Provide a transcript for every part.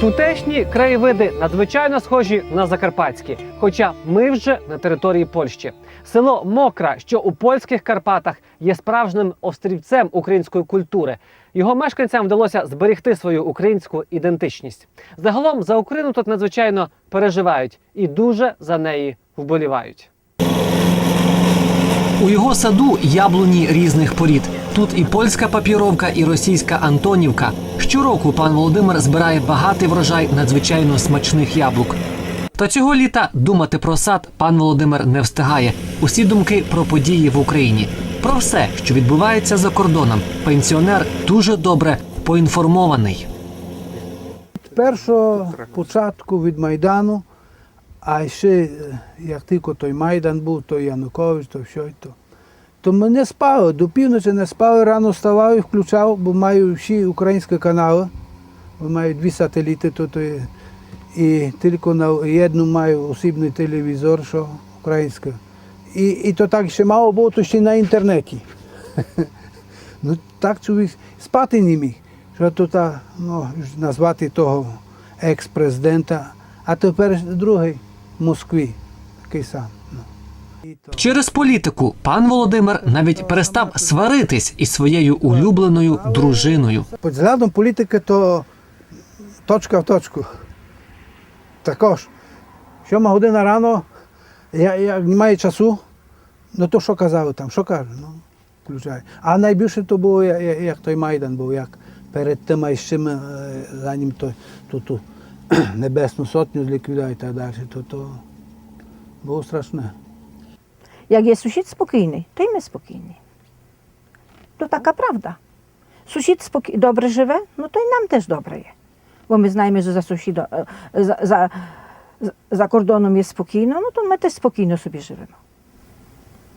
Тутешні краєвиди надзвичайно схожі на закарпатські, хоча ми вже на території Польщі. Село Мокра, що у польських Карпатах, є справжнім острівцем української культури. Його мешканцям вдалося зберегти свою українську ідентичність. Загалом за Україну тут надзвичайно переживають і дуже за неї вболівають. У його саду яблуні різних порід. Тут і польська папіровка, і російська Антонівка. Щороку пан Володимир збирає багатий врожай надзвичайно смачних яблук. Та цього літа думати про сад пан Володимир не встигає. Усі думки про події в Україні, про все, що відбувається за кордоном. Пенсіонер дуже добре поінформований. першого початку від Майдану, а ще е, як тільки той Майдан був, то Янукович, то й то. То ми не спали, до півночі не спали, рано вставав і включав, бо маю всі українські канали, бо маю дві сателіти, то є, і тільки на одну маю осібний телевізор, що український. І, і то так ще мало було, то ще на інтернеті. Ну так чоловік спати не міг. Що то та, ну, назвати того екс-президента, а тепер другий в Москві, такий сам. Через політику пан Володимир навіть перестав сваритись із своєю улюбленою дружиною. Під взглядом політики то точка в точку. Також. Сьома година рано, я, я не маю часу, ну то що казали там, що кажуть, ну, включаю. А найбільше то було, я- я- як той Майдан був, як перед тим, а ми, е, за ним той, ту, ту Небесну Сотню зліквідували і так далі, то, то було страшне. Як є сусід спокійний, то й ми спокійні. То така правда. Сусід спокій... добре живе, ну то й нам теж добре є. Бо ми знаємо, що за сусіда, е, за, за, за кордоном є спокійно, ну то ми теж спокійно собі живемо.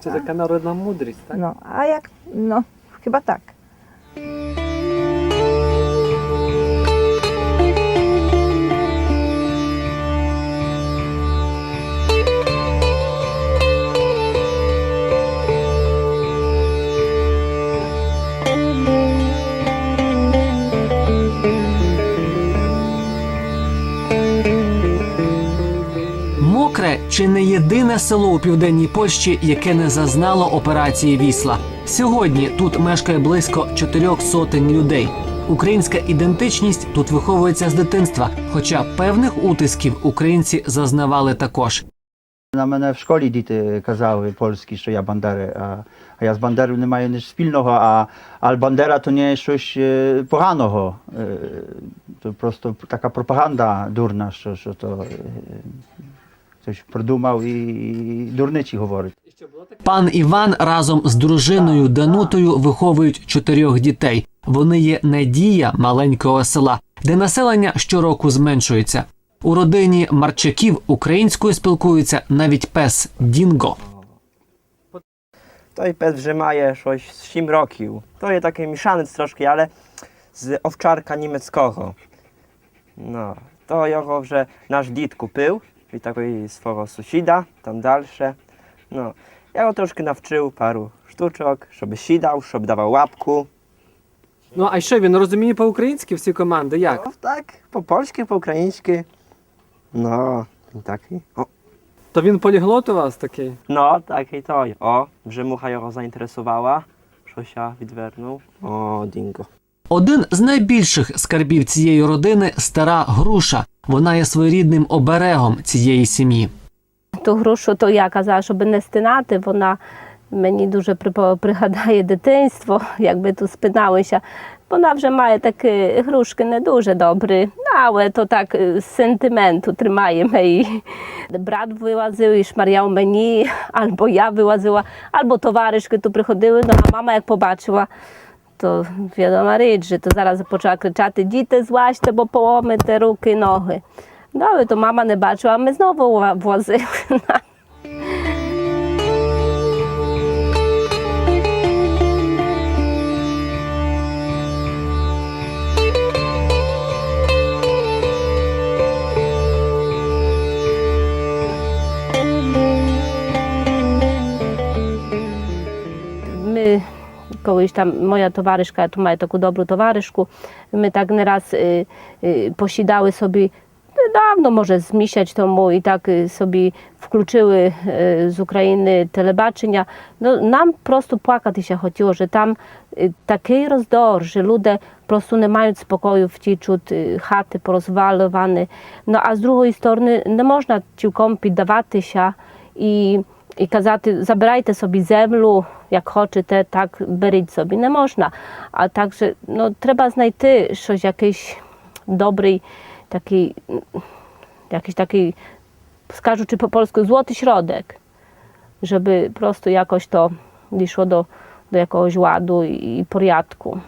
Це така народна мудрість, так? Ну, а як? Ну, чи не єдине село у південній Польщі, яке не зазнало операції вісла. Сьогодні тут мешкає близько чотирьох сотень людей. Українська ідентичність тут виховується з дитинства, хоча певних утисків українці зазнавали також. На мене в школі діти казали польські, що я бандери, а, а я з бандерою не маю ніч спільного, а, а бандера то не щось е, поганого. Е, То просто така пропаганда дурна, що, що то хтось придумав і, і дурничі говорить. Пан Іван разом з дружиною Данутою виховують чотирьох дітей. Вони є надія маленького села, де населення щороку зменшується. У родині Марчаків українською спілкується навіть пес Дінго. Той pes вже має щось 7 років. То є такий мішанець трошки, але з овчарka niemieckiego. No, to його вже наш дід купив від такого свого сусіда, там далі. No, я його трошки навчив пару штучок, щоб сідав, щоб давав лапку. Ну а що він розуміє по-українськи всі команди? Як? No, tak, po polsku, po ukraińsku. No, i taki. O, То він поліглот у вас такий? no, taki to. O, вже муха його заінтересувала. Щось я відвернув. Один з найбільших скарбів цієї родини стара груша. Вона є своєрідним оберегом цієї сім'ї. ту грушу, то я казала, щоб не стинати, вона мені дуже пригадає дитинство, якби тут спиналися. Вона вже має такі грушки не дуже добрі, ну, але то так е, з сентименту тримаємо її. Брат вилазив і шмаряв мені, або я вилазила, або товаришки тут приходили. Ну, а мама як побачила, то відома річ, що то зараз почала кричати: діти, злазьте, бо поломите руки, ноги. Але то мама не бачила, а ми знову возили. Ми колись там моя товаришка, я tu маю таку добру товаришку, ми так не раз е, е, посідали собі Dawno, może z miesiąc temu i tak y, sobie wkluczyły y, z Ukrainy telebачення. No, nam просто плакати się хотіло, що там y, такий роздор, що люди просто не мають спокою, втічуть, y, хати порозвалювані. Ну, а з другої сторони не можна цілком піддаватися і, і казати, забирайте собі землю, як хочете, так беріть собі. Не можна. А також ну, треба знайти щось, якийсь добрий, такий, м, jakiś taki, скажучи по polsku, złoty środek, żeby po prostu jakoś to szło do, do jakiegoś ładu i, i porядku.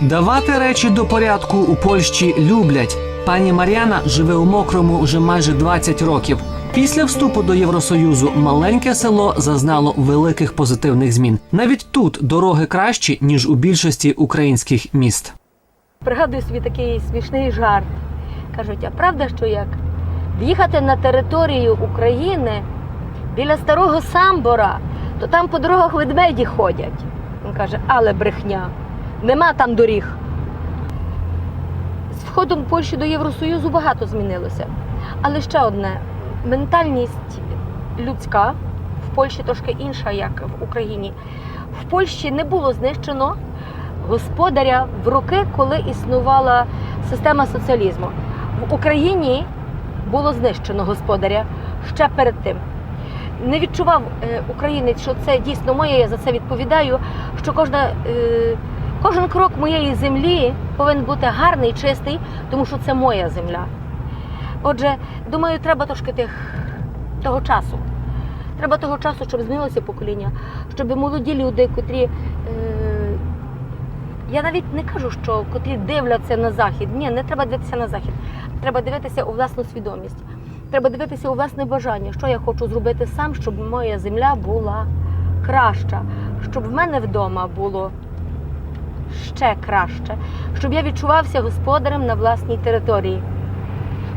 Давати речі до порядку у Польщі люблять. Пані Мар'яна живе у мокрому вже майже 20 років. Після вступу до Євросоюзу маленьке село зазнало великих позитивних змін. Навіть тут дороги кращі ніж у більшості українських міст. Пригадую собі такий смішний жарт. Кажуть, а правда, що як в'їхати на територію України біля старого самбора, то там по дорогах ведмеді ходять. Він каже, але брехня, нема там доріг. З входом Польщі до Євросоюзу багато змінилося. Але ще одне: ментальність людська в Польщі трошки інша, як в Україні. В Польщі не було знищено господаря в роки, коли існувала система соціалізму. В Україні було знищено господаря ще перед тим. Не відчував е, українець, що це дійсно моє, я за це відповідаю. Що кожна, е, кожен крок моєї землі повинен бути гарний, чистий, тому що це моя земля. Отже, думаю, треба трошки тих, того часу. Треба того часу, щоб змінилося покоління, щоб молоді люди, котрі. Е, я навіть не кажу, що котрі дивляться на захід. Ні, не треба дивитися на захід. Треба дивитися у власну свідомість. Треба дивитися у власне бажання, що я хочу зробити сам, щоб моя земля була краща, щоб в мене вдома було ще краще, щоб я відчувався господарем на власній території.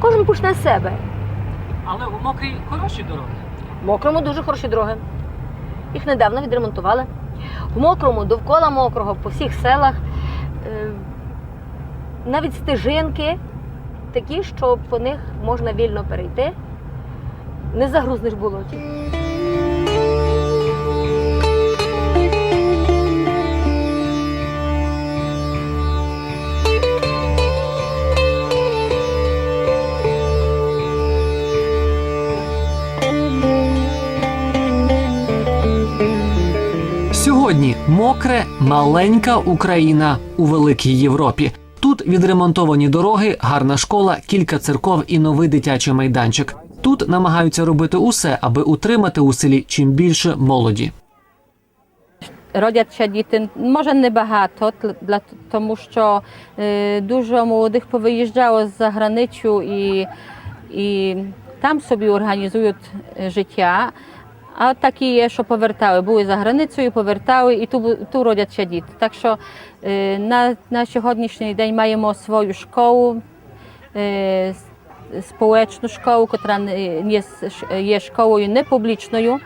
Кожен почне з себе. Але у мокрій хороші дороги. В мокрому дуже хороші дороги. Їх недавно відремонтували. В мокрому, довкола мокрого, по всіх селах. е, Навіть стежинки такі, що по них можна вільно перейти. Не загрузнеш болоті. Сьогодні мокре, маленька Україна у великій Європі. Тут відремонтовані дороги, гарна школа, кілька церков і новий дитячий майданчик. Тут намагаються робити усе, аби утримати у селі чим більше молоді. Родять діти, може не багато, тл- для, тому що е, дуже молодих повиїжджало з-за границю і, і там собі організують е, життя. А такі є, що повертали, були за границею, повертали і ту, ту родяться діти. Так що е, на, на сьогоднішній день маємо свою школу, е, с- społeczną szkołę, która jest, jest szkołą непублічною.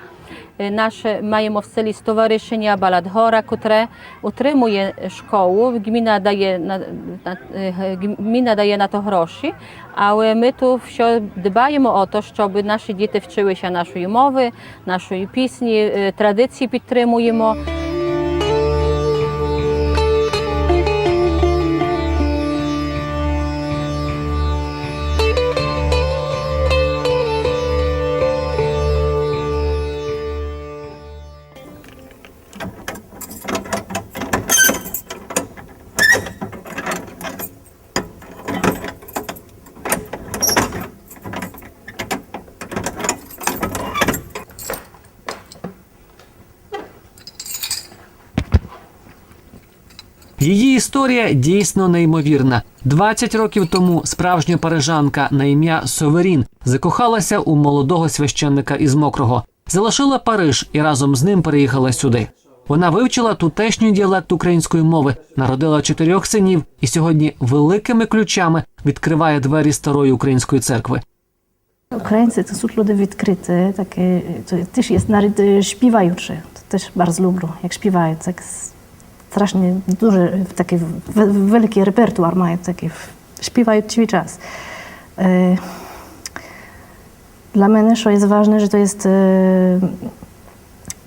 Y, nasze mają wceli Stowarzyszenia Baladhora, które utrzymuje szkołę. Gmina daje na, na, y, gmina daje na to groszy, ale my tu dbajemy o to, żeby nasze dzieci wczyły się naszej mowy, naszej pisni, y, tradycji podtrzymujemy. Її історія дійсно неймовірна. 20 років тому справжня парижанка на ім'я Соверін закохалася у молодого священника із мокрого, залишила Париж і разом з ним переїхала сюди. Вона вивчила тутешній діалект української мови, народила чотирьох синів і сьогодні великими ключами відкриває двері старої української церкви. Українці to są ludzie відкриті, такі, to też jest naród e, śpiewający. To też bardzo lubię, strasznie duży, taki wielki repertuar mają, taki śpiewają cały czas. E, Dla mnie co jest ważne, że to jest e,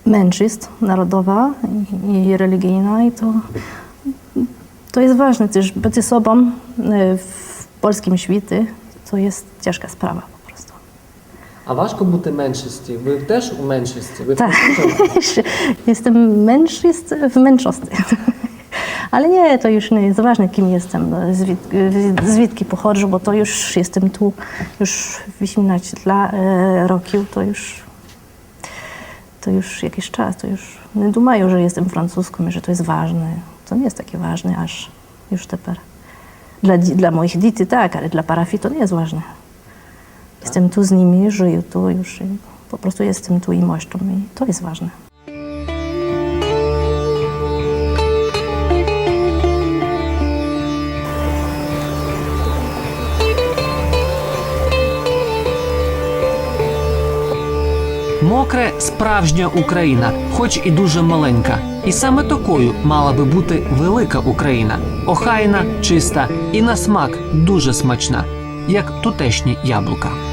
mężczyzn narodowa i, religijna i to, to jest ważne też być sobą e, w polskim świecie. To jest ciężka sprawa po prostu. А важко бути меншості? Ви теж у меншості? Ви Tak. jestem mężczyzn w męczosty. Ale nie, to już nie jest ważne, kim jestem, no, zwid- zwidki pochodzę, bo to już jestem tu już 18 dla e, roków, to już to już jakiś czas, to już nie dumają, że jestem francuską i że to jest ważne. To nie jest takie ważne aż już teraz. Dla, dzi- dla moich dzieci tak, ale dla parafii to nie jest ważne. Jestem tu z nimi, żyję tu już po prostu jestem tu i moszczą i to jest ważne. Мокре справжня Україна, хоч і дуже маленька. І саме такою мала би бути велика Україна, охайна, чиста і на смак дуже смачна, як тутешні яблука.